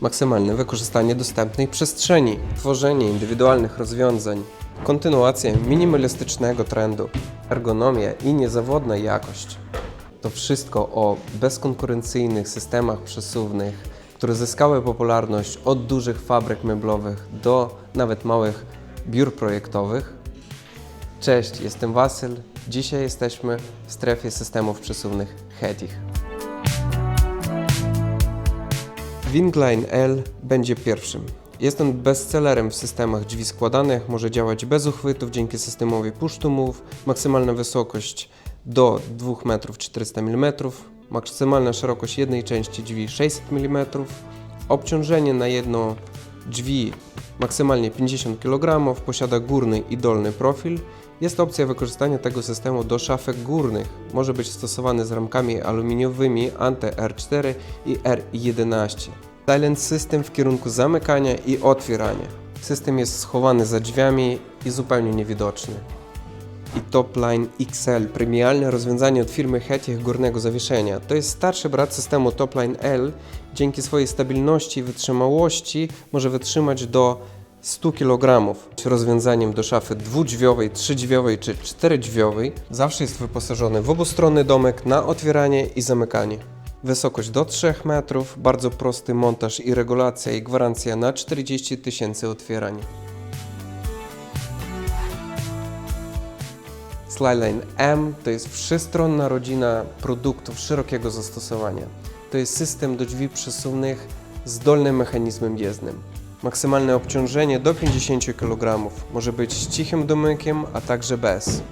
maksymalne wykorzystanie dostępnej przestrzeni, tworzenie indywidualnych rozwiązań, kontynuacja minimalistycznego trendu, ergonomia i niezawodna jakość. To wszystko o bezkonkurencyjnych systemach przesuwnych, które zyskały popularność od dużych fabryk meblowych do nawet małych biur projektowych. Cześć, jestem Wasyl. Dzisiaj jesteśmy w strefie systemów przesuwnych Hetich. Wingline L będzie pierwszym. Jest on bestsellerem w systemach drzwi składanych, może działać bez uchwytów dzięki systemowi push to move, maksymalna wysokość do 2,4 mm, maksymalna szerokość jednej części drzwi 600 mm, obciążenie na jedno drzwi maksymalnie 50 kg, posiada górny i dolny profil. Jest opcja wykorzystania tego systemu do szafek górnych. Może być stosowany z ramkami aluminiowymi Ante R4 i R11. Silent System w kierunku zamykania i otwierania. System jest schowany za drzwiami i zupełnie niewidoczny. I Topline XL, premialne rozwiązanie od firmy Hetich górnego zawieszenia. To jest starszy brat systemu Topline L. Dzięki swojej stabilności i wytrzymałości może wytrzymać do 100 kg. Rozwiązaniem do szafy dwudrzwiowej, trzydrzwiowej czy czterodrzwiowej zawsze jest wyposażony w obustronny domek na otwieranie i zamykanie. Wysokość do 3 metrów, bardzo prosty montaż i regulacja i gwarancja na 40 tysięcy otwierań. Slyline M to jest wszystronna rodzina produktów szerokiego zastosowania. To jest system do drzwi przesuwnych z dolnym mechanizmem jezdnym. Maksymalne obciążenie do 50 kg. Może być z cichym domykiem, a także bez.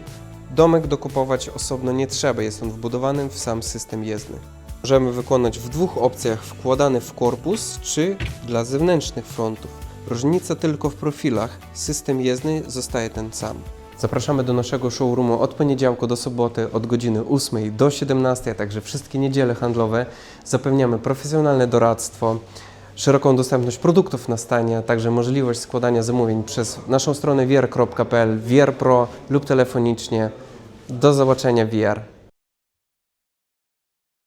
Domek dokupować osobno nie trzeba, jest on wbudowany w sam system jezdny. Możemy wykonać w dwóch opcjach wkładany w korpus czy dla zewnętrznych frontów. Różnica tylko w profilach, system jezdny zostaje ten sam. Zapraszamy do naszego showroomu od poniedziałku do soboty od godziny 8 do 17, a także wszystkie niedziele handlowe. Zapewniamy profesjonalne doradztwo, szeroką dostępność produktów na stanie, a także możliwość składania zamówień przez naszą stronę wier.pl, Wier Pro lub telefonicznie. Do zobaczenia VR.